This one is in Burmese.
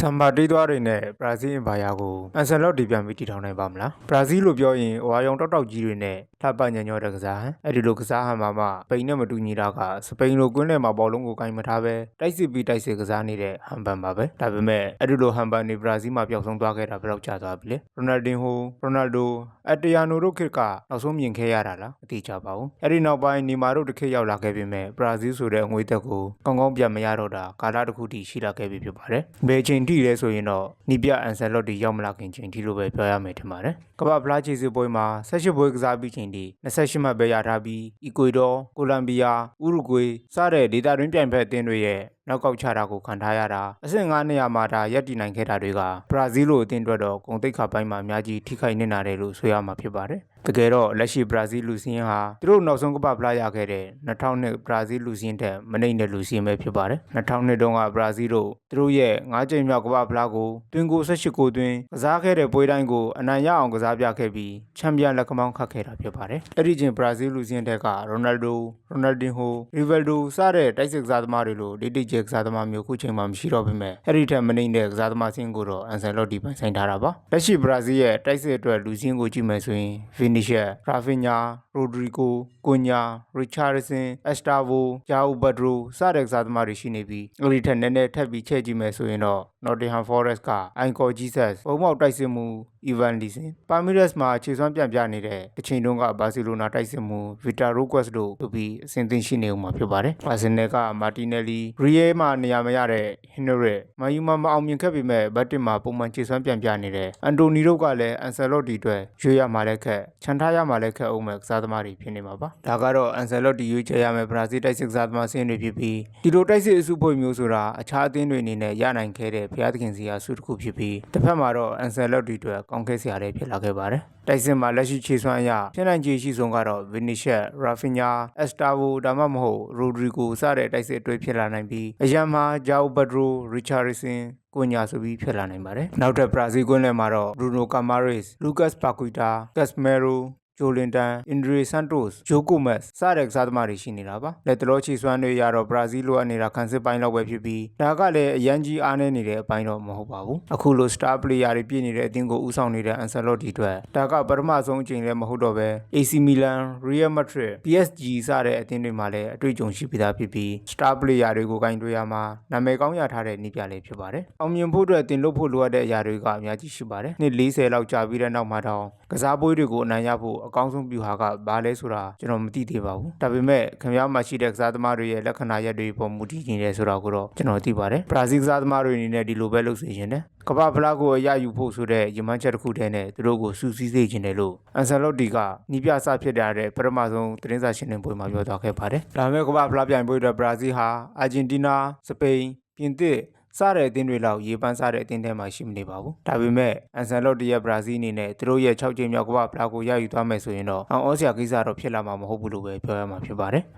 ဆမ်ဘာတီးသွားတွေနဲ့ဘရာဇီးအင်ပါယာကိုအန်ဆယ်လော့တီပြန်ပြီးတည်ထောင်နိုင်ပါမလားဘရာဇီးလို့ပြောရင်ဝါယောင်တောက်တောက်ကြီးတွေနဲ့ လှပညံ့ညောတဲ့ကစားဟန်အဲ့ဒီလိုကစားဟန်မှာမှပိန်နဲ့မတူညီတာကစပိန်လိုကွင်းထဲမှာဘောလုံးကိုကင်မထားပဲတိုက်စစ်ပြီးတိုက်စစ်ကစားနေတဲ့ဟန်ပန်ပါပဲဒါပေမဲ့အဲ့ဒီလိုဟန်ပန်နေဘရာဇီးမှာပျောက်ဆုံးသွားခဲ့တာဘယ်တော့ကြာသွားပြီလဲရိုနယ်ဒင်ဟိုရိုနယ်ဒိုအတယာနိုတို့ခေတ်ကနောက်ဆုံးမြင်ခဲ့ရတာလားအတိအကျပါဘူးအဲ့ဒီနောက်ပိုင်းနီမာတို့တစ်ခေတ်ရောက်လာခဲ့ပြီမဲ့ဘရာဇီးဆိုတဲ့အငွေသက်ကိုကောင်းကောင်းပြန်မရတော့တာကာလတစ်ခုတည်းရှိလာခဲ့ပြီဖြစ်ပါတယ်ဘယ်ချိန်ထိလဲဆိုရင်တော့နီပြအန်ဆယ်လော့တီရောက်မလာခင်ချိန်ထိလို့ပဲပြောရမယ်ထင်ပါတယ်ကမ္ဘာဖလားခြေစစ်ပွဲမှာ18ပွဲကစားပြီးချိန်ထိ28မှတ်ပဲရထားပြီးအီကွေဒေါကိုလံဘီယာဥရုဂွေစတဲ့ဒေသတွင်းပြိုင်ဖက်အသင်းတွေရဲ့ နောက်ကောက်ချတာကိုခံထားရတာအဆင့်9နေရာမှာဒါရပ်တည်နိုင်ခဲ့တာတွေကဘရာဇီးလိုအသင်းအတွက်တော့ဂုဏ်သိက္ခာပိုင်းမှာအများကြီးထိခိုက်နေတာတယ်လို့ဆိုရမှာဖြစ်ပါတယ်တကယ်တော့လက်ရှိဘရာဇီးလူစင်းဟာသူတို့နောက်ဆုံးကမ္ဘာဖလားရခဲ့တဲ့2002ဘရာဇီးလူစင်းတက်မနှိမ့်တဲ့လူစင်းပဲဖြစ်ပါတယ်2002တုန်းကဘရာဇီးတို့သူတို့ရဲ့၅ကြိမ်မြောက်ကမ္ဘာဖလားကိုတွင်ကို18ကိုတွင်ကစားခဲ့တဲ့ပွဲတိုင်းကိုအနိုင်ရအောင်ကစားပြခဲ့ပြီးချန်ပီယံလက်ကမောင်းခတ်ခဲ့တာဖြစ်ပါတယ်အဲ့ဒီချင်းဘရာဇီးလူစင်းတက်ကရိုနယ်ဒိုရိုနယ်ဒင်ဟိုရီဗယ်ဒိုစတဲ့တိုက်စစ်ကစားသမားတွေလိုဒိတ်ဒိတ်ကျကစားသမားမျိုးခုချိန်မှာမရှိတော့ပေမဲ့အဲ့ဒီထက်မနှိမ့်တဲ့ကစားသမားစင်းကိုတော့အန်ဆယ်လော့တီပိုင်ဆိုင်ထားတာပါလက်ရှိဘရာဇီးရဲ့တိုက်စစ်အတွက်လူစင်းကိုကြည့်မယ်ဆိုရင်ဗီနီရှက်ရာဖင်ညာရိုဒရီဂိုကွန်ညာရစ်ချာဒဆန်အက်စတာဗိုဂျာအူဘတ်ဒရိုစတဲ့ကစားသမားတွေရှိနေပြီးအဲ့ဒီထက်နည်းနည်းထပ်ပြီးချဲ့ကြည့်မယ်ဆိုရင်တော့ Nottingham Forest က Icon Jesus ဘုံမောက်တိုက်စစ်မှု Ivan Lison Palmeiras မှာခြေစွမ်းပြန့်ပြနေတဲ့တချိန်တုန်းကဘာစီလိုနာတိုက်စစ်မှု Vitor Roques တို့တို့ပြီးအဆင်သင့်ရှိနေဦးမှာဖြစ်ပါတယ်။ Arsenal က Martinelli Real မှာနေရာမရတဲ့ Henry မယူမမအောင်မြင်ခဲ့ပေမဲ့ဘတ်တင်မှာပုံမှန်ခြေစွမ်းပြန့်ပြနေတဲ့အန်တိုနီတို့ကလည်း Ancelotti အတွက်ရွေးရမှာလည်းခက်ခြံထားရမှာလည်းခက်အောင်မဲ့ကစားသမားတွေဖြစ်နေမှာပါ။ဒါကတော့ Ancelotti ရွေးချယ်ရမယ့်ဘရာဇီးတိုက်စစ်ကစားသမားစင်းတွေဖြစ်ပြီးဒီလိုတိုက်စစ်အစုဖွဲ့မျိုးဆိုတာအခြားအသင်းတွေအနေနဲ့ရနိုင်ခဲ့တဲ့ဖျားသခင်စီယာစုတစ်ခုဖြစ်ပြီးတစ်ဖက်မှာတော့ Ancelotti အတွက်ကောင်းခဲ့စရာတွေဖြစ်လာခဲ့ပါတယ်။တိုက်စစ်မှာလက်ရှိခြေစွမ်းအရဖြစ်နိုင်ခြေရှိဆုံးကတော့ Vinicius, Rafinha, Estavo ဒါမှမဟုတ် Rodrigo စတဲ့တိုက်စစ်အတွေ့ဖြစ်လာနိုင်ပြီးအရန်မှာ Joao Pedro, Richarlison ကိုညာဆိုပြီးဖြစ်လာနိုင်ပါတယ်။နောက်ထပ်ဘရာဇီးကွင်းလယ်မှာတော့ Bruno Camares, Lucas Paqueta, Casemiro ဂျိုလင်တန်အင်ဒရီဆန်တိုစ်ဂျိုကိုမက်စတဲ့ကစားသမားတွေရှိနေတာပါလက်တလောချီစွမ်းတွေရတော့ဘရာဇီးလိုအနေတာခံစစ်ပိုင်းလောက်ပဲဖြစ်ပြီးဒါကလည်းအရန်ကြီးအားနေနေတဲ့အပိုင်းတော့မဟုတ်ပါဘူးအခုလို star player တွေပြည့်နေတဲ့အသင်းကိုဦးဆောင်နေတဲ့အန်ဆယ်လော့တီအတွက်ဒါကပထမဆုံးအကြိမ်လည်းမဟုတ်တော့ပဲ AC Milan Real Madrid PSG စတဲ့အသင်းတွေမှာလည်းအတွေ့အကြုံရှိပြီးသားဖြစ်ပြီး star player တွေကိုဂိုင်းတွေ့ရမှာနာမည်ကောင်းရထားတဲ့နေပြလေးဖြစ်ပါတယ်အောင်မြင်ဖို့အတွက်တင်လို့ဖို့လိုအပ်တဲ့အရာတွေကအများကြီးရှိပါတယ်နှစ်40လောက်ကြာပြီးတဲ့နောက်မှာတော့ကစားပွဲတွေကိုအနိုင်ရဖို့အကောင်းဆုံးဗျူဟာကဘာလဲဆိုတာကျွန်တော်မသိသေးပါဘူးဒါပေမဲ့ခင်ဗျားမှရှိတဲ့ကစားသမားတွေရဲ့လက္ခဏာရက်တွေပေါ်မူတည်နေတယ်ဆိုတာကိုတော့ကျွန်တော်သိပါတယ်ဘရာဇီးကစားသမားတွေအနေနဲ့ဒီလိုပဲလုပ်စေချင်တယ်ကမ္ဘာဖလားကိုအရယူဖို့ဆိုတဲ့ရည်မှန်းချက်တစ်ခုတည်းနဲ့သူတို့ကိုစူးစီးစေချင်တယ်လို့အန်ဆယ်လော့တီကနီးပြစဖြစ်တဲ့ပထမဆုံးသတင်းစာရှင်းလင်းပွဲမှာပြောသွားခဲ့ပါတယ်ဒါပေမဲ့ကမ္ဘာဖလားပြိုင်ပွဲအတွက်ဘရာဇီးဟာအာဂျင်တီးနားစပိန်ပြင်သစ် စတဲ့အသင်းတွေလောက်ရေပန်းစားတဲ့အသင်းတွေမှာရှိမနေပါဘူး။ဒါပေမဲ့အန်ဆန်လော့တီရဲ့ဘရာဇီးအနေနဲ့သူတို့ရဲ့6ကြိမ်မြောက်ကမ္ဘာဖလားကိုရယူသွားမယ်ဆိုရင်တော့အောင်ဩစရာကိစ္စတော့ဖြစ်လာမှာမဟုတ်ဘူးလို့ပဲပြောရမှာဖြစ်ပါတယ်။